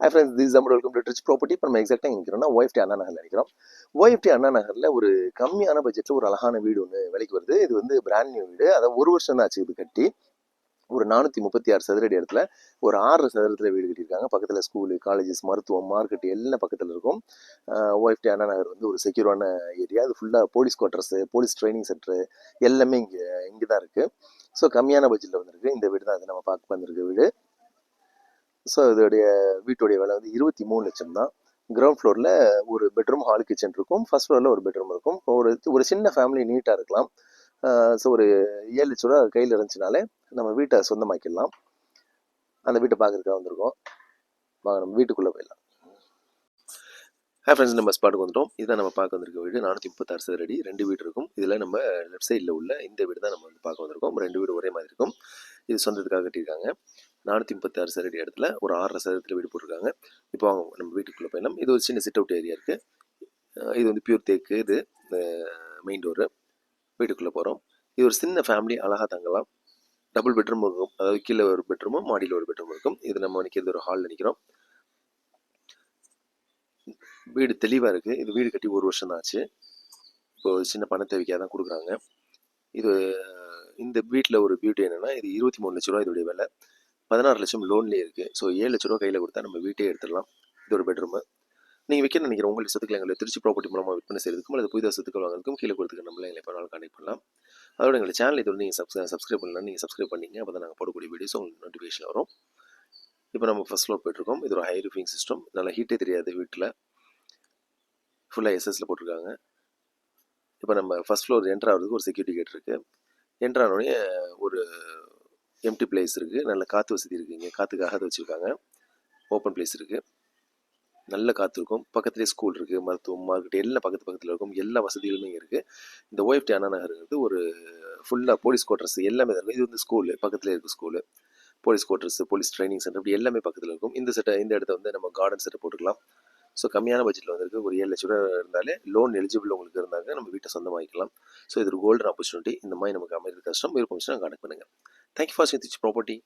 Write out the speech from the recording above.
Hi friends this amount welcome to rich property இப்போ நம்ம எக்ஸாக்டாக நிற்கிறோம்னா ஒய்ஃப்டி அண்ணா நகரில் நிற்கிறோம் ஒய்ஃப்டி அண்ணா நகரில் ஒரு கம்மியான பட்ஜெட்டில் ஒரு அழகான வீடு ஒன்று விலைக்கு வருது. இது வந்து பிராண்ட் நியூ வீடு. அதாவது ஒரு வருஷம் தான் ஆச்சு இது கட்டி. ஒரு நானூற்றி முப்பத்தி ஆறு சதுரடி இடத்துல ஒரு ஆறு சதுரத்தில் வீடு கட்டியிருக்காங்க. பக்கத்தில் ஸ்கூலு காலேஜஸ் மருத்துவம் மார்க்கெட் எல்லாம் பக்கத்தில் இருக்கும். ஒய்ஃப்டி அண்ணா நகர் வந்து ஒரு செக்யூரான ஏரியா அது ஃபுல்லாக police quarters police training centre எல்லாமே இங்கே இங்கே தான் இருக்குது ஸோ கம்மியான பட்ஜெட்டில் வந்திருக்கு. இந்த வீடு தான் அது நம்ம பார்க்க வந்திருக்க வீடு. ஸோ இதோடைய வீட்டுடைய விலை வந்து இருபத்தி மூணு லட்சம் தான் கிரவுண்ட் ஃப்ளோரில் ஒரு பெட்ரூம் ஹால் கிச்சன் இருக்கும். ஃபர்ஸ்ட் ஃப்ளோரில் ஒரு பெட்ரூம் இருக்கும். ஒரு ஒரு சின்ன ஃபேமிலி நீட்டாக இருக்கலாம். ஸோ ஒரு ஏழு லட்ச ரூபா கையில் இருந்துச்சுனாலே நம்ம வீட்டை சொந்தமாக்கிடலாம். அந்த வீட்டை பார்க்குறதுக்காக வந்திருக்கோம். வாங்க நம்ம வீட்டுக்குள்ளே போயிடலாம். ஹே ஃப்ரெண்ட்ஸ் நம்ம ஸ்பாட்டுக்கு வந்துட்டோம். இதுதான் நம்ம பார்க்க வந்திருக்க வீடு. நானூற்றி முப்பத்தாறு சதுரடி ரெண்டு வீடு இருக்கும். இதில் நம்ம லெஃப்ட் சைடில் உள்ள இந்த வீடு தான் நம்ம வந்து பார்க்க வந்திருக்கோம். ரெண்டு வீடு ஒரே மாதிரி இருக்கும். இது சொந்தத்துக்காக கட்டியிருக்காங்க. நானூற்றி முப்பத்தாறு சதுரடி இடத்துல ஒரு ஆறரை சதுரத்தில் வீடு போட்டிருக்காங்க. இப்போ அவங்க நம்ம வீட்டுக்குள்ளே போயிடலாம். இது ஒரு சின்ன சிட் அவுட் ஏரியா இருக்குது இது வந்து பியூர் தேக்கு இது மெயின் டோரு வீட்டுக்குள்ளே போகிறோம் இது ஒரு சின்ன ஃபேமிலி அழகாக தங்கலாம். டபுள் பெட்ரூம் இருக்கும். அதாவது கீழே ஒரு பெட்ரூமும் மாடியில் ஒரு பெட்ரூம் இருக்கும். இது நம்ம நிற்கிறது ஒரு ஹாலில் நிற்கிறோம் வீடு தெளிவாக இருக்குது இது வீடு கட்டி ஒரு வருஷம் தான் ஆச்சு. இப்போ ஒரு சின்ன பண தேவைக்காக தான் கொடுக்குறாங்க. இது இந்த வீட்டில் ஒரு பியூட்டி என்னென்னா இது இருபத்தி மூணு லட்ச ரூபா இதோடைய விலை. பதினாறு லட்சம் லோன்லேயே இருக்குது ஸோ ஏழு லட்ச ரூபா கையில் கொடுத்தா நம்ம வீட்டே எடுத்துடலாம். இது ஒரு பெட்ரூமு நீங்கள் விற்க நினைக்கிற உங்களுக்கு சொத்துக்களை எங்களை திருச்சி ப்ராப்பர்ட்டி மூலமாக விற்பனை செய்யறதுக்கும் அல்லது புதிதாக சொத்துக்கள் வாங்குறதுக்கும் கீழே கொடுத்துக்க நம்மள எங்களை எப்போ நாள் கான்டெக்ட் பண்ணலாம். அதோட எங்களை சேனல் இது நீங்கள் சப்ஸ் சப்ஸ்கிரைப் பண்ணலாம் நீங்கள் சப்ஸ்கிரைப் பண்ணிங்க அப்போ தான் நாங்கள் போடக்கூடிய வீடியோஸ் உங்களுக்கு நோட்டிஃபிகேஷன் வரும். இப்போ நம்ம ஃபஸ்ட் ஃப்ளோர் போயிட்டுருக்கோம். இது ஒரு ஹை ரூஃபிங் சிஸ்டம் நல்லா ஹீட்டே தெரியாது வீட்டில் ஃபுல்லாக எஸ்எஸில் போட்டிருக்காங்க. இப்போ நம்ம ஃபஸ்ட் ஃப்ளோர் என்ட்ரு ஆகிறதுக்கு ஒரு செக்யூரிட்டி கேட் இருக்குது என்ட்ரு ஆனோடனே ஒரு எம்டி பிளேஸ் இருக்குது நல்ல காற்று வசதி இருக்குது இங்கே. காற்றுக்காக அதை வச்சுருக்காங்க. ஓப்பன் பிளேஸ் இருக்குது நல்ல காற்று இருக்கும். பக்கத்துலேயே ஸ்கூல் இருக்குது மருத்துவம் மார்க்கெட் எல்லாம் பக்கத்து பக்கத்தில் இருக்கும். எல்லா வசதிகளுமே இங்கே இருக்குது இந்த ஓஎஃப்டி அண்ணா நகருங்கிறது ஒரு ஃபுல்லாக போலீஸ் குவார்டர்ஸ் எல்லாமே இருக்கும். இது வந்து ஸ்கூலு பக்கத்துலேயே இருக்குது school police quarters police training centre இப்படி எல்லாமே பக்கத்தில் இருக்கும். இந்த செட்டை இந்த இடத்த வந்து நம்ம கார்டன் செட்டை போட்டுக்கலாம். ஸோ கம்மியான பட்ஜெட்டில் வந்திருக்கு. ஒரு ஏழு லட்ச ரூபா இருந்தாலே லோன் எலிஜிபிள் உங்களுக்கு இருந்தாங்க நம்ம வீட்டை சொந்தமாக்கிக்கலாம். ஸோ இது ஒரு கோல்டன் ஆப்பர்ச்சுனிட்டி இந்த மாதிரி நமக்கு அமைக்கிறது கஷ்டம். விருப்பம் கான்டெக்ட் பண்ணுங்கள் Thank you for seeing this property.